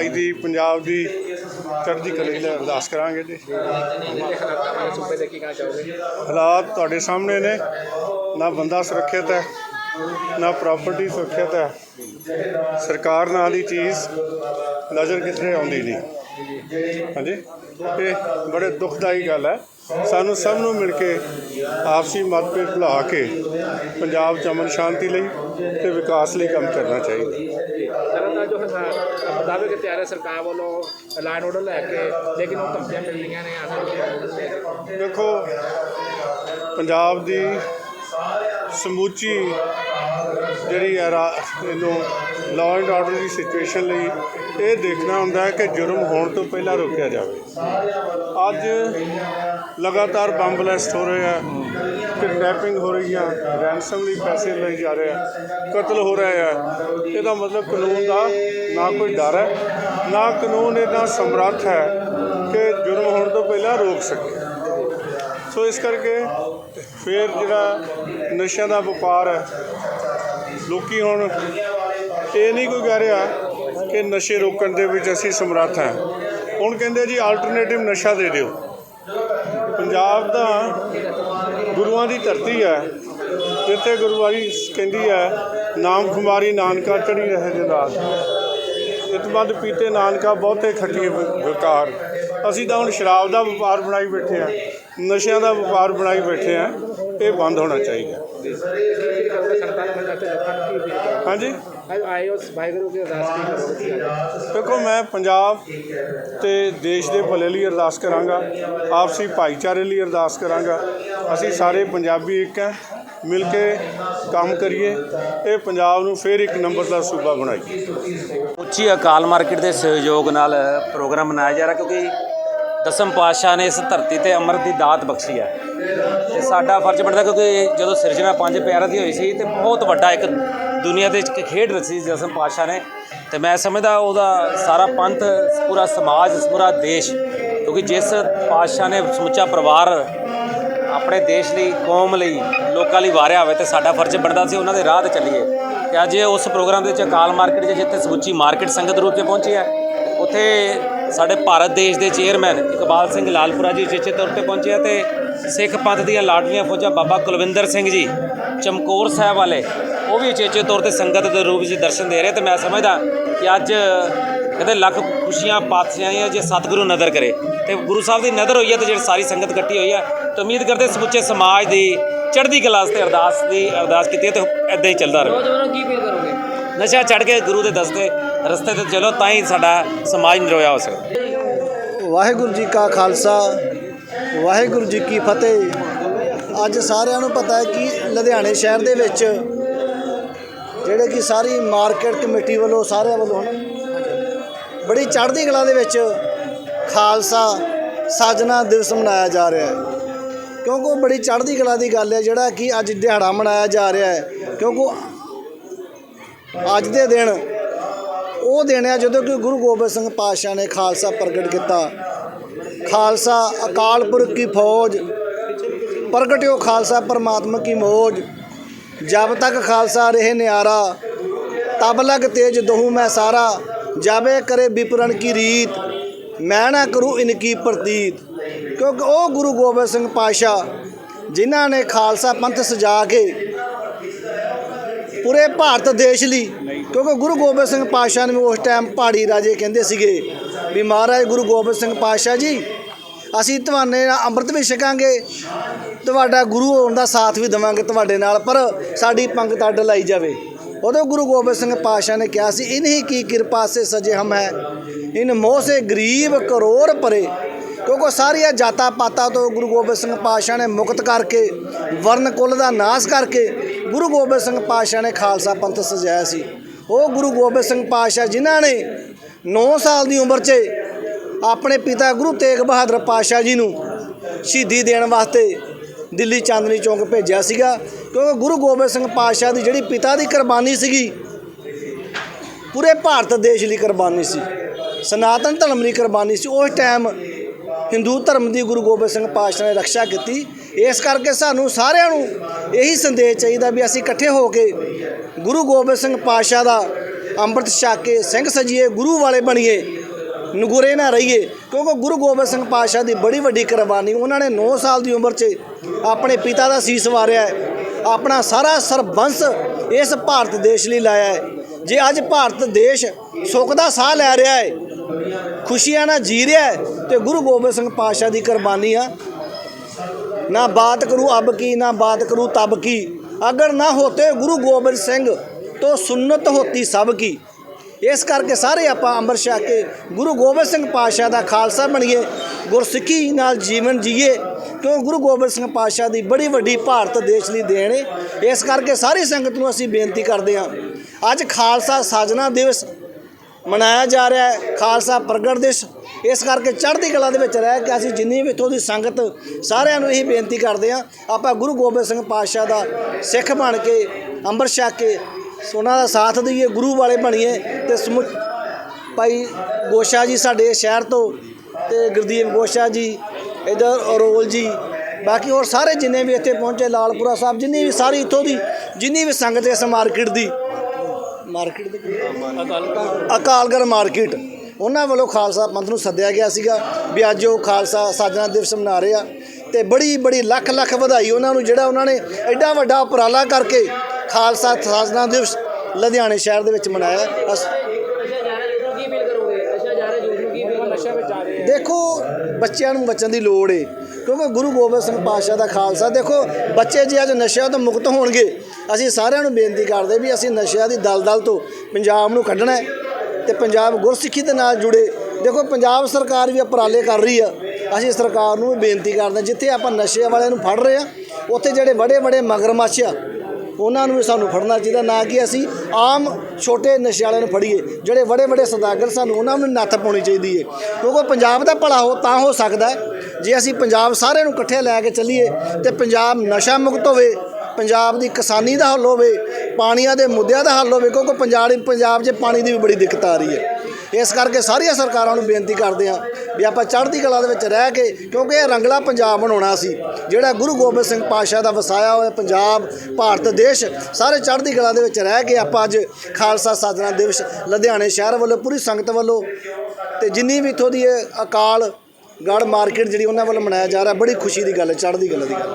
ਅੱਜ ਦੀ ਪੰਜਾਬ ਦੀ ਚੜ੍ਹਦੀ ਕਲਾ ਲਈ ਅਰਦਾਸ ਕਰਾਂਗੇ ਜੀ। ਹਾਲਾਤ ਤੁਹਾਡੇ ਸਾਹਮਣੇ ਨੇ। ਨਾ ਬੰਦਾ ਸੁਰੱਖਿਅਤ ਹੈ, ਨਾ ਪ੍ਰਾਪਰਟੀ ਸੁਰੱਖਿਅਤ ਹੈ। ਸਰਕਾਰ ਨਾਲ ਦੀ ਚੀਜ਼ ਨਜ਼ਰ ਕਿਧਰੇ ਆਉਂਦੀ ਨਹੀਂ। ਹਾਂਜੀ। ਇਹ ਬੜੇ ਦੁਖਦਾਈ ਗੱਲ ਹੈ। ਸਾਨੂੰ ਸਭ ਨੂੰ ਮਿਲ ਕੇ ਆਪਸੀ ਮਤਭੇਦ ਭੁਲਾ ਕੇ ਪੰਜਾਬ 'ਚ ਅਮਨ ਸ਼ਾਂਤੀ ਲਈ ਤੇ ਵਿਕਾਸ ਲਈ ਕੰਮ ਕਰਨਾ ਚਾਹੀਦਾ। ਦਾ ਜੋ ਕਿ ਤਿਆਰ ਹੈ ਸਰਕਾਰ ਵੱਲੋਂ ਲਾਈਨ ਆਰਡਰ ਲੈ ਕੇ ਲੇਕਿਨ ਉਹ ਧਮਕੀਆਂ ਮਿਲ ਰਹੀਆਂ ਨੇ। ਦੇਖੋ ਪੰਜਾਬ ਦੀ ਸਮੁੱਚੀ ਜਿਹੜੀ ਹੈ ਰਾ- ਇਹਨੂੰ ਲਾਅ ਐਂਡ ਆਰਡਰ ਦੀ ਸਿਚੁਏਸ਼ਨ ਲਈ ਇਹ ਦੇਖਣਾ ਹੁੰਦਾ ਹੈ ਕਿ ਜੁਰਮ ਹੋਣ ਤੋਂ ਪਹਿਲਾਂ ਰੋਕਿਆ ਜਾਵੇ। ਅੱਜ ਲਗਾਤਾਰ ਬੰਬ ਬਲੈਸਟ ਹੋ ਰਹੇ ਆ ਕਿਡਨੈਪਿੰਗ ਹੋ ਰਹੀ ਆ ਰੈਂਸਮ ਲਈ ਪੈਸੇ ਲਏ ਜਾ ਰਹੇ ਆ, ਕਤਲ ਹੋ ਰਿਹਾ ਆ। ਇਹਦਾ ਮਤਲਬ ਕਾਨੂੰਨ ਦਾ ਨਾ ਕੋਈ ਡਰ ਹੈ, ਨਾ ਕਾਨੂੰਨ ਇਹਦਾ ਸਮਰੱਥ ਹੈ ਕਿ ਜੁਰਮ ਹੋਣ ਤੋਂ ਪਹਿਲਾਂ ਰੋਕ ਸਕੇ। ਸੋ ਇਸ ਕਰਕੇ ਫਿਰ ਜਿਹੜਾ ਨਸ਼ਿਆਂ ਦਾ ਵਪਾਰ ਹੈ, ਲੋਕੀ ਹੁਣ ਇਹ ਨਹੀਂ ਕੋਈ ਕਹਿ ਰਿਹਾ ਕਿ ਨਸ਼ੇ ਰੋਕਣ ਦੇ ਵਿੱਚ ਅਸੀਂ ਸਮਰੱਥ ਹਾਂ। ਹੁਣ ਕਹਿੰਦੇ ਜੀ ਆਲਟਰਨੇਟਿਵ ਨਸ਼ਾ ਦੇ ਦਿਓ। ਪੰਜਾਬ ਦਾ ਗੁਰੂਆਂ ਦੀ ਧਰਤੀ ਹੈ, ਜਿੱਥੇ ਗੁਰੂਆਰੀ ਕਹਿੰਦੀ ਹੈ, ਨਾਮ ਖੁਮਾਰੀ ਨਾਨਕਾ ਚੜੀ ਰਹੇ ਜਦਾਤ ਇਤਮਦ ਪੀਤੇ ਨਾਨਕਾ ਬਹੁਤੇ ਖੱਟੀਏ ਵ- ਵਿਕਾਰ। ਅਸੀਂ ਤਾਂ ਹੁਣ ਸ਼ਰਾਬ ਦਾ ਵਪਾਰ ਬਣਾਈ ਬੈਠੇ ਆ ਨਸ਼ਿਆਂ ਦਾ ਵਪਾਰ ਬਣਾਈ ਬੈਠੇ ਆ, ਇਹ ਬੰਦ ਹੋਣਾ ਚਾਹੀਦਾ। ਹਾਂਜੀ? ਦੇਖੋ, ਮੈਂ ਪੰਜਾਬ ਤੇ ਦੇਸ਼ ਦੇ ਭਲੇ ਲਈ ਅਰਦਾਸ ਕਰਾਂਗਾ, ਆਪਸੀ ਭਾਈਚਾਰੇ ਲਈ ਅਰਦਾਸ ਕਰਾਂਗਾ। ਅਸੀਂ ਸਾਰੇ ਪੰਜਾਬੀ ਇੱਕ ਹੈ ਮਿਲ ਕੇ ਕੰਮ ਕਰੀਏ, ਇਹ ਪੰਜਾਬ ਨੂੰ ਫਿਰ ਇੱਕ ਨੰਬਰ ਦਾ ਸੂਬਾ ਬਣਾਈਏ। ਉੱਚੀ ਅਕਾਲ ਮਾਰਕੀਟ ਦੇ ਸਹਿਯੋਗ ਨਾਲ ਪ੍ਰੋਗਰਾਮ ਮਨਾਇਆ ਜਾ ਰਿਹਾ, ਕਿਉਂਕਿ ਦਸਮ ਪਾਤਸ਼ਾਹ ਨੇ ਇਸ ਧਰਤੀ ਤੇ ਅੰਮ੍ਰਿਤ ਦੀ ਦਾਤ ਬਖਸ਼ੀ ਹੈ। ਤੇ ਸਾਡਾ ਫਰਜ਼ ਬਣਦਾ ਕਿਉਂਕਿ ਜਦੋਂ ਸਿਰਜਣਾ ਪੰਜ ਪਿਆਰਿਆਂ ਦੀ ਹੋਈ ਸੀ ਤੇ ਬਹੁਤ ਵੱਡਾ ਇੱਕ ਦੁਨੀਆ ਦੇ ਇੱਕ ਖੇਡ ਰਚੀ ਦਸਮ ਪਾਤਸ਼ਾਹ ਨੇ। ਤੇ ਮੈਂ ਸਮਝਦਾ ਉਹਦਾ ਸਾਰਾ ਪੰਥ, ਪੂਰਾ ਸਮਾਜ, ਪੂਰਾ ਦੇਸ਼, ਕਿਉਂਕਿ ਜਿਸ ਪਾਤਸ਼ਾਹ ਨੇ ਸਮੁੱਚਾ ਪਰਿਵਾਰ ਆਪਣੇ ਦੇਸ਼ ਲਈ, ਕੌਮ ਲਈ, ਲੋਕਾਂ ਲਈ ਵਾਰਿਆ ਹੋਵੇ ਤੇ ਸਾਡਾ ਫਰਜ਼ ਬਣਦਾ ਸੀ ਉਹਨਾਂ ਦੇ ਰਾਹ ਤੇ ਚੱਲੀਏ। ਤੇ ਅੱਜ ਉਸ ਪ੍ਰੋਗਰਾਮ ਦੇ ਵਿੱਚ ਅਕਾਲ ਮਾਰਕੀਟ 'ਚ ਜਿੱਥੇ ਸਮੁੱਚੀ ਮਾਰਕੀਟ ਸੰਗਤ ਰੂਪ 'ਚ ਪਹੁੰਚੀ ਹੈ, ਉੱਥੇ ਸਾਡੇ ਭਾਰਤ ਦੇਸ਼ ਦੇ ਚੇਅਰਮੈਨ ਇਕਬਾਲ ਸਿੰਘ ਲਾਲਪੁਰਾ ਜੀ ਉਚੇਚੇ ਤੌਰ ਤੇ ਪਹੁੰਚੇ ਤੇ ਸਿੱਖ ਪੰਥ ਦੀਆਂ ਲਾਡਲੀਆਂ ਫੌਜਾਂ ਬਾਬਾ ਕੁਲਵਿੰਦਰ ਸਿੰਘ ਜੀ ਚਮਕੌਰ ਸਾਹਿਬ ਵਾਲੇ ਉਹ ਵੀ ਉਚੇਚੇ ਤੌਰ ਤੇ ਸੰਗਤ ਦੇ ਰੂਪ ਵਿੱਚ ਦਰਸ਼ਨ ਦੇ ਰਹੇ ਤੇ ਮੈਂ ਸਮਝਦਾ ਕਿ ਅੱਜ ਕਹਿੰਦੇ ਲੱਖ ਖੁਸ਼ੀਆਂ ਪਾਤਸ਼ਾਹੀਆਂ ਜੇ ਸਤਿਗੁਰੂ ਨਦਰ ਕਰੇ ਤੇ ਗੁਰੂ ਸਾਹਿਬ ਦੀ ਨਦਰ ਹੋਈ ਹੈ ਤੇ ਜਿਹੜੀ ਸਾਰੀ ਸੰਗਤ ਇਕੱਠੀ ਹੋਈ ਹੈ ਤੇ ਉਮੀਦ ਕਰਦੇ ਸਮੁੱਚੇ ਸਮਾਜ ਦੀ ਚੜ੍ਹਦੀ ਕਲਾ ਤੇ ਅਰਦਾਸ ਦੀ ਅਰਦਾਸ ਕੀਤੀ ਹੈ ਤੇ ਇਦਾਂ ਹੀ ਚੱਲਦਾ ਰਹੇ। ਨਸ਼ਾ ਛੱਡ ਕੇ ਗੁਰੂ ਦੇ ਦਸਤੇ ਰਸਤੇ ਤੇ ਚਲੋ ਤਾਂ ਹੀ ਸਾਡਾ ਸਮਾਜ ਨਿਰੋਇਆ ਹੋ ਸਕਦਾ। ਵਾਹਿਗੁਰੂ ਜੀ ਕਾ ਖਾਲਸਾ, ਵਾਹਿਗੁਰੂ ਜੀ ਕੀ ਫਤਿਹ। ਅੱਜ ਸਾਰਿਆਂ ਨੂੰ ਪਤਾ ਹੈ ਕਿ ਲੁਧਿਆਣੇ ਸ਼ਹਿਰ ਦੇ ਵਿੱਚ ਜਿਹੜੇ ਕਿ ਸਾਰੀ ਮਾਰਕੀਟ ਕਮੇਟੀ ਵੱਲੋਂ ਸਾਰਿਆਂ ਵੱਲੋਂ ਹਨ, ਬੜੀ ਚੜ੍ਹਦੀ ਕਲਾ ਦੇ ਵਿੱਚ ਖਾਲਸਾ ਸਾਜਨਾ ਦਿਵਸ ਮਨਾਇਆ ਜਾ ਰਿਹਾ ਹੈ। ਕਿਉਂਕਿ ਉਹ ਬੜੀ ਚੜ੍ਹਦੀ ਕਲਾ ਦੀ ਗੱਲ ਹੈ, ਜਿਹੜਾ ਕਿ ਅੱਜ ਦਿਹਾੜਾ ਮਨਾਇਆ ਜਾ ਰਿਹਾ ਹੈ। ਕਿਉਂਕਿ ਅੱਜ ਦੇ ਦਿਨ ਉਹ ਦਿਨ ਜਦੋਂ ਕਿ ਗੁਰੂ ਗੋਬਿੰਦ ਸਿੰਘ ਪਾਤਸ਼ਾਹ ਨੇ ਖਾਲਸਾ ਪ੍ਰਗਟ ਕੀਤਾ। ਖਾਲਸਾ ਅਕਾਲ ਪੁਰਖ ਕੀ ਫੌਜ, ਪ੍ਰਗਟਿਓ ਖਾਲਸਾ ਪਰਮਾਤਮਾ ਕੀ ਮੋਜ। ਜਬ ਤੱਕ ਖਾਲਸਾ ਰਹੇ ਨਿਆਰਾ, ਤਬ ਲਗ ਤੇਜ ਦਹੂ ਮੈਂ ਸਾਰਾ। ਜਾਵੇ ਕਰੇ ਵਿਪਰਨ ਕੀ ਰੀਤ, ਮੈਂ ਨਾ ਕਰੂ ਇਨਕੀ ਪ੍ਰਤੀਤ। ਕਿਉਂਕਿ ਉਹ ਗੁਰੂ ਗੋਬਿੰਦ ਸਿੰਘ ਪਾਤਸ਼ਾਹ, ਜਿਨ੍ਹਾਂ ਨੇ ਖਾਲਸਾ ਪੰਥ ਸਜਾ ਕੇ ਪੂਰੇ ਭਾਰਤ ਦੇਸ਼ ਲਈ ਕਿਉਂਕਿ ਗੁਰੂ ਗੋਬਿੰਦ ਸਿੰਘ ਪਾਤਸ਼ਾਹ ਨੇ ਉਸ ਟਾਈਮ ਪਹਾੜੀ ਰਾਜੇ ਕਹਿੰਦੇ ਸੀਗੇ ਵੀ ਮਹਾਰਾਜ ਗੁਰੂ ਗੋਬਿੰਦ ਸਿੰਘ ਪਾਤਸ਼ਾਹ ਜੀ, ਅਸੀਂ ਤੁਹਾਨੇ ਨਾਲ ਅੰਮ੍ਰਿਤ ਵੀ ਛਕਾਂਗੇ, ਤੁਹਾਡਾ ਗੁਰੂ ਹੋਣ ਦਾ ਸਾਥ ਵੀ ਦੇਵਾਂਗੇ ਤੁਹਾਡੇ ਨਾਲ, ਪਰ ਸਾਡੀ ਪੰਗਤ ਅੱਡ ਲਾਈ ਜਾਵੇ। ਉਦੋਂ ਗੁਰੂ ਗੋਬਿੰਦ ਸਿੰਘ ਪਾਤਸ਼ਾਹ ਨੇ ਕਿਹਾ ਸੀ, ਇਨਹੀ ਕੀ ਕਿਰਪਾ ਸੇ ਸਜੇ ਹਮ ਹੈ? ਇਨ ਮੋਹ ਸੇ ਗਰੀਬ ਕਰੋੜ ਪਰੇ। ਕਿਉਂਕਿ ਸਾਰੀਆਂ ਜਾਤਾਂ ਪਾਤਾਂ ਤੋਂ ਗੁਰੂ ਗੋਬਿੰਦ ਸਿੰਘ ਪਾਤਸ਼ਾਹ ਨੇ ਮੁਕਤ ਕਰਕੇ ਵਰਨ ਕੁੱਲ ਦਾ ਨਾਸ਼ ਕਰਕੇ ਗੁਰੂ ਗੋਬਿੰਦ ਸਿੰਘ ਪਾਤਸ਼ਾਹ ਨੇ ਖਾਲਸਾ ਪੰਥ ਸਜਾਇਆ ਸੀ। ਉਹ ਗੁਰੂ ਗੋਬਿੰਦ ਸਿੰਘ ਪਾਤਸ਼ਾਹ ਜਿਨ੍ਹਾਂ ਨੇ 9 ਸਾਲ ਦੀ ਉਮਰ 'ਚ ਆਪਣੇ ਪਿਤਾ ਗੁਰੂ ਤੇਗ ਬਹਾਦਰ ਪਾਤਸ਼ਾਹ ਜੀ ਨੂੰ ਸ਼ਹੀਦੀ ਦੇਣ ਵਾਸਤੇ ਦਿੱਲੀ ਚਾਂਦਨੀ ਚੌਂਕ ਭੇਜਿਆ ਸੀਗਾ ਕਿਉਂਕਿ ਗੁਰੂ ਗੋਬਿੰਦ ਸਿੰਘ ਪਾਤਸ਼ਾਹ ਦੀ ਜਿਹੜੀ ਪਿਤਾ ਦੀ ਕੁਰਬਾਨੀ ਸੀਗੀ, ਪੂਰੇ ਭਾਰਤ ਦੇਸ਼ ਲਈ ਕੁਰਬਾਨੀ ਸੀ, ਸਨਾਤਨ ਧਰਮ ਲਈ ਕੁਰਬਾਨੀ ਸੀ, ਉਸ ਟਾਈਮ ਹਿੰਦੂ ਧਰਮ ਦੀ ਗੁਰੂ ਗੋਬਿੰਦ ਸਿੰਘ ਪਾਤਸ਼ਾਹ ਨੇ ਰੱਖਿਆ ਕੀਤੀ ਇਸ ਕਰਕੇ ਸਾਨੂੰ ਸਾਰਿਆਂ ਨੂੰ ਇਹੀ ਸੰਦੇਸ਼ ਚਾਹੀਦਾ ਵੀ ਅਸੀਂ ਇਕੱਠੇ ਹੋ ਕੇ ਗੁਰੂ ਗੋਬਿੰਦ ਸਿੰਘ ਪਾਤਸ਼ਾਹ ਦਾ ਅੰਮ੍ਰਿਤ ਛਕ ਕੇ ਸਿੰਘ ਸਜੀਏ, ਗੁਰੂ ਵਾਲੇ ਬਣੀਏ, ਨਗੁਰੇ ਨਾ ਰਹੀਏ। ਕਿਉਂਕਿ ਗੁਰੂ ਗੋਬਿੰਦ ਸਿੰਘ ਪਾਤਸ਼ਾਹ ਦੀ ਬੜੀ ਵੱਡੀ ਕੁਰਬਾਨੀ, ਉਹਨਾਂ ਨੇ 9 ਸਾਲ ਦੀ ਉਮਰ 'ਚ ਆਪਣੇ ਪਿਤਾ ਦਾ ਸੀਸ ਵਾਰਿਆ ਹੈ। ਆਪਣਾ ਸਾਰਾ ਸਰਬੰਸ ਇਸ ਭਾਰਤ ਦੇਸ਼ ਲਈ ਲਾਇਆ ਹੈ। ਜੇ ਅੱਜ ਭਾਰਤ ਦੇਸ਼ ਸੁੱਖ ਦਾ ਸਾਹ ਲੈ ਰਿਹਾ ਹੈ, ਖੁਸ਼ੀਆਂ ਨਾਲ ਜੀ ਰਿਹਾ ਹੈ, ਤੇ ਗੁਰੂ ਗੋਬਿੰਦ ਸਿੰਘ ਪਾਤਸ਼ਾਹ ਦੀ ਕੁਰਬਾਨੀ ਆ। ਨਾ ਬਾਤ ਕਰੂ ਅਬ ਕੀ, ਨਾ ਬਾਤ ਕਰੂ ਤਬ ਕੀ। ਅਗਰ ਨਾ ਹੋਤੇ ਗੁਰੂ ਗੋਬਿੰਦ ਸਿੰਘ, ਤੋਂ ਸੁਨਨਤ ਹੋਤੀ ਸਭ ਕੀ। ਇਸ ਕਰਕੇ ਸਾਰੇ ਆਪਾਂ ਅੰਮ੍ਰਿਤ ਛਕ ਕੇ ਗੁਰੂ ਗੋਬਿੰਦ ਸਿੰਘ ਪਾਤਸ਼ਾਹ ਦਾ ਖਾਲਸਾ ਬਣੀਏ, ਗੁਰਸਿੱਖੀ ਨਾਲ ਜੀਵਨ ਜੀਏ, ਕਿਉਂ ਗੁਰੂ ਗੋਬਿੰਦ ਸਿੰਘ ਪਾਤਸ਼ਾਹ ਦੀ ਬੜੀ ਵੱਡੀ ਭਾਰਤ ਦੇਸ਼ ਲਈ ਦੇਣ ਹੈ ਇਸ ਕਰਕੇ ਸਾਰੀ ਸੰਗਤ ਨੂੰ ਅਸੀਂ ਬੇਨਤੀ ਕਰਦੇ ਹਾਂ, ਅੱਜ ਖਾਲਸਾ ਸਾਜਨਾ ਦਿਵਸ ਮਨਾਇਆ ਜਾ ਰਿਹਾ ਹੈ ਖਾਲਸਾ ਪ੍ਰਗਟ ਦਿਵਸ। ਇਸ ਕਰਕੇ ਚੜ੍ਹਦੀ ਕਲਾ ਦੇ ਵਿੱਚ ਰਹਿ ਕੇ ਅਸੀਂ ਜਿੰਨੀ ਵੀ ਇੱਥੋਂ ਦੀ ਸੰਗਤ, ਸਾਰਿਆਂ ਨੂੰ ਇਹੀ ਬੇਨਤੀ ਕਰਦੇ ਹਾਂ, ਆਪਾਂ ਗੁਰੂ ਗੋਬਿੰਦ ਸਿੰਘ ਪਾਤਸ਼ਾਹ ਦਾ ਸਿੱਖ ਬਣ ਕੇ, ਅੰਮ੍ਰਿਤ ਛਕ ਕੇ, ਉਹਨਾਂ ਦਾ ਸਾਥ ਦਈਏ, ਗੁਰੂ ਵਾਲੇ ਬਣੀਏ ਤੇ ਸਮੁ ਭਾਈ ਗੋਸ਼ਾ ਜੀ ਸਾਡੇ ਸ਼ਹਿਰ ਤੋਂ ਤੇ ਗੁਰਦੀਪ ਗੋਸ਼ਾ ਜੀ, ਇਧਰ ਅਰੋਲ ਜੀ, ਬਾਕੀ ਹੋਰ ਸਾਰੇ ਜਿੰਨੇ ਵੀ ਇੱਥੇ ਪਹੁੰਚੇ, ਲਾਲਪੁਰਾ ਸਾਹਿਬ, ਜਿੰਨੀ ਵੀ ਸਾਰੀ ਇੱਥੋਂ ਦੀ, ਜਿੰਨੀ ਵੀ ਸੰਗਤ ਇਸ ਮਾਰਕੀਟ ਦੀ ਮਾਰਕੀਟ ਦੇ ਅਕਾਲਗੜ ਮਾਰਕੀਟ। ਉਹਨਾਂ ਵੱਲੋਂ ਖਾਲਸਾ ਪੰਥ ਨੂੰ ਸੱਦਿਆ ਗਿਆ ਸੀਗਾ ਵੀ ਅੱਜ ਉਹ ਖਾਲਸਾ ਸਾਜਣਾ ਦਿਵਸ ਮਨਾ ਰਹੇ ਆ ਤੇ ਬੜੀ ਬੜੀ ਲੱਖ ਲੱਖ ਵਧਾਈ ਉਹਨਾਂ ਨੂੰ ਜਿਹੜਾ ਉਹਨਾਂ ਨੇ ਐਡਾ ਵੱਡਾ ਉਪਰਾਲਾ ਕਰਕੇ ਖਾਲਸਾ ਸਾਜਣਾ ਦਿਵਸ ਲੁਧਿਆਣੇ ਸ਼ਹਿਰ ਦੇ ਵਿੱਚ ਮਨਾਇਆ। ਅਸ- ਦੇਖੋ ਬੱਚਿਆਂ ਨੂੰ ਬਚਣ ਦੀ ਲੋੜ ਏ। ਕਿਉਂਕਿ ਗੁਰੂ ਗੋਬਿੰਦ ਸਿੰਘ ਪਾਤਸ਼ਾਹ ਦਾ ਖਾਲਸਾ ਦੇਖੋ ਬੱਚੇ ਜੇ ਅੱਜ ਨਸ਼ਿਆਂ ਤੋਂ ਮੁਕਤ ਹੋਣਗੇ ਅਸੀਂ ਸਾਰਿਆਂ ਨੂੰ ਬੇਨਤੀ ਕਰਦੇ ਵੀ ਅਸੀਂ ਨਸ਼ਿਆਂ ਦੀ ਦਲਦਲ ਤੋਂ ਪੰਜਾਬ ਨੂੰ ਕੱਢਣਾ ਹੈ ਤੇ ਪੰਜਾਬ ਗੁਰਸਿੱਖੀ ਦੇ ਨਾਲ ਜੁੜੇ। ਦੇਖੋ ਪੰਜਾਬ ਸਰਕਾਰ ਵੀ ਉਪਰਾਲੇ ਕਰ ਰਹੀ ਆ। ਅਸੀਂ ਸਰਕਾਰ ਨੂੰ ਵੀ ਬੇਨਤੀ ਕਰਦੇ ਹਾਂ, ਜਿੱਥੇ ਆਪਾਂ ਨਸ਼ੇ ਵਾਲਿਆਂ ਨੂੰ ਫੜ ਰਹੇ ਆ ਉੱਥੇ ਜਿਹੜੇ ਬੜੇ ਬੜੇ ਮਗਰਮੱਛ ਆ ਉਹਨਾਂ ਨੂੰ ਵੀ ਸਾਨੂੰ ਫੜਨਾ ਚਾਹੀਦਾ, ਨਾ ਕਿ ਅਸੀਂ ਆਮ ਛੋਟੇ ਨਸ਼ੇ ਵਾਲਿਆਂ ਨੂੰ ਫੜੀਏ, ਜਿਹੜੇ ਵੱਡੇ ਵੱਡੇ ਸੌਦਾਗਰ ਸਾਨੂੰ ਉਹਨਾਂ ਨੂੰ ਨੱਥ ਪਾਉਣੀ ਚਾਹੀਦੀ ਹੈ ਕਿਉਂਕਿ ਪੰਜਾਬ ਦਾ ਭਲਾ ਹੋ, ਤਾਂ ਹੋ ਸਕਦਾ ਜੇ ਅਸੀਂ ਪੰਜਾਬ ਸਾਰਿਆਂ ਨੂੰ ਇਕੱਠੇ ਲੈ ਕੇ ਚੱਲੀਏ ਤੇ ਪੰਜਾਬ ਨਸ਼ਾ ਮੁਕਤ ਹੋਵੇ, ਪੰਜਾਬ ਦੀ ਕਿਸਾਨੀ ਦਾ ਹੱਲ ਹੋਵੇ, ਪਾਣੀਆਂ ਦੇ ਮੁੱਦਿਆਂ ਦਾ ਹੱਲ ਹੋਵੇ, ਕਿਉਂਕਿ ਪੰਜਾਬ ਪੰਜਾਬ 'ਚ ਪਾਣੀ ਦੀ ਵੀ ਬੜੀ ਦਿੱਕਤ ਆ ਰਹੀ ਹੈ ਇਸ ਕਰਕੇ ਸਾਰੀਆਂ ਸਰਕਾਰਾਂ ਨੂੰ ਬੇਨਤੀ ਕਰਦੇ ਹਾਂ ਵੀ ਆਪਾਂ ਚੜ੍ਹਦੀ ਕਲਾ ਦੇ ਵਿੱਚ ਰਹਿ ਕੇ, ਕਿਉਂਕਿ ਇਹ ਰੰਗਲਾ ਪੰਜਾਬ ਬਣਾਉਣਾ ਸੀ, ਜਿਹੜਾ ਗੁਰੂ ਗੋਬਿੰਦ ਸਿੰਘ ਪਾਤਸ਼ਾਹ ਦਾ ਵਸਾਇਆ ਹੋਇਆ ਪੰਜਾਬ, ਭਾਰਤ, ਦੇਸ਼, ਸਾਰੇ ਚੜ੍ਹਦੀ ਕਲਾ ਦੇ ਵਿੱਚ ਰਹਿ ਕੇ ਆਪਾਂ ਅੱਜ ਖਾਲਸਾ ਸਾਜਣਾ ਦਿਵਸ ਲੁਧਿਆਣੇ ਸ਼ਹਿਰ ਵੱਲੋਂ, ਪੂਰੀ ਸੰਗਤ ਵੱਲੋਂ, ਤੇ ਜਿੰਨੀ ਵੀ ਇੱਥੋਂ ਦੀ ਇਹ ਅਕਾਲ ਗੜ ਮਾਰਕੀਟ ਜਿਹੜੀ ਉਹਨਾਂ ਵੱਲੋਂ ਮਨਾਇਆ ਜਾ ਰਿਹਾ, ਬੜੀ ਖੁਸ਼ੀ ਦੀ ਗੱਲ ਹੈ, ਚੜ੍ਹਦੀ ਕਲਾ ਦੀ ਗੱਲ।